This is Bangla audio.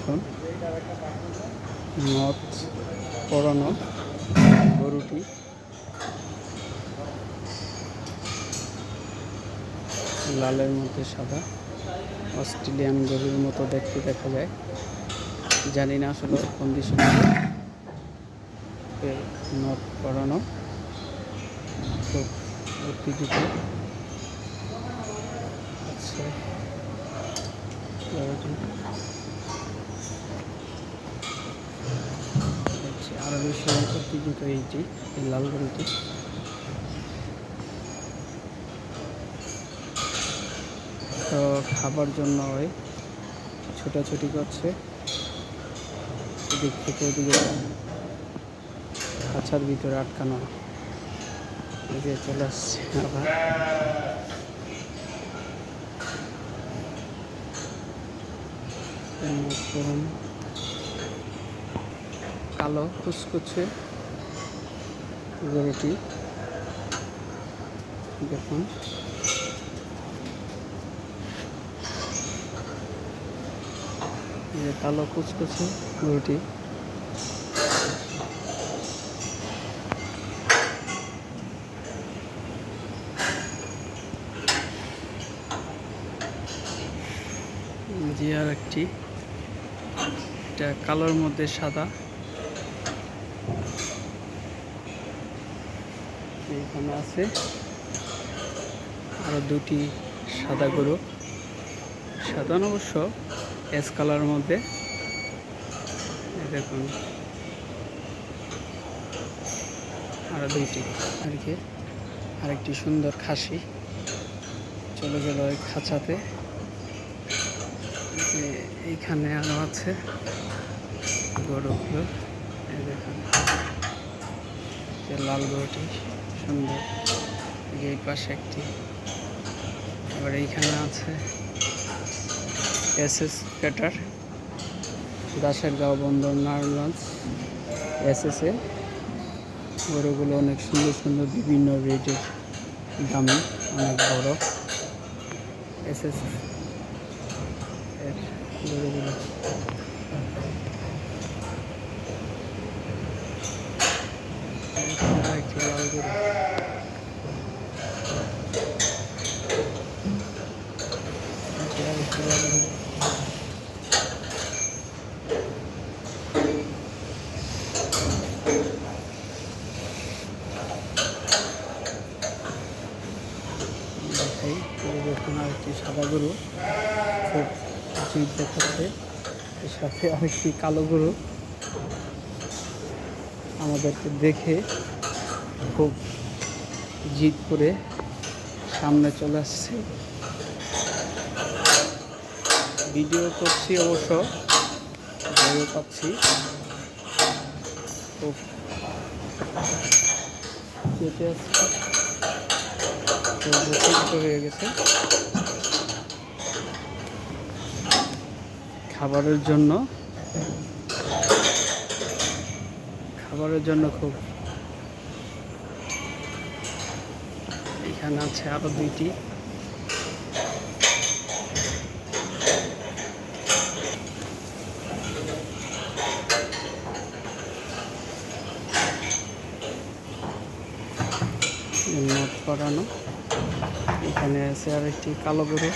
দেখুন। নথ পরানো গরুটি। লালের মধ্যে সাদা। অস্ট্রেলিয়ান গরুর মতো দেখতে দেখা যায়। জানি না আসলে কন্ডিশন নথ পরানো। খুব আচ্ছা। দেখছি আরও বেশি উত্তেজিত এইটি এই লাল গরুটি তো খাবার জন্য ওই ছোটাছুটি করছে। এদিক থেকে ওদিকে খাঁচার ভিতরে আটকানো। এদিকে চলে আসছে আবার। করুন কালো কুচকুচে গরুটি দেখুন। কালো কুচকুচে গরুটি জি আর একটি এটা কালোর মধ্যে সাদা। এইখানে আছে আরও দুটি সাদা গরু। না অবশ্য এস কালার মধ্যে। দেখুন। আরও দুইটি। আর কি আরেকটি সুন্দর খাসি চলে গেল ওই খাঁচাতে। এইখানে আরও আছে গরুগুলো। দেখুন লাল গরুটি। সুন্দর। এই পাশে একটি। আবার এইখানে আছে এস এস দাসের গাঁও বন্দর নারায়ণগঞ্জ। এস এস এ গরুগুলো অনেক সুন্দর সুন্দর বিভিন্ন রেটের দামি অনেক বড়। এস এস এর গরুগুলো এখানে আরেকটি সাদা গরু খুব জিদ দেখাচ্ছে এর সাথে আরেকটি কালো গরু আমাদেরকে দেখে খুব জিদ করে সামনে চলে আসছে। ভিডিও করছি অবশ্য ভয়ও পাচ্ছি। খুব আসছে। হয়ে গেছে। খাবারের জন্য খাবারের জন্য খুব এখানে আছে আরও দুইটি নট করানো। এখানে আছে আর একটি কালো গরু।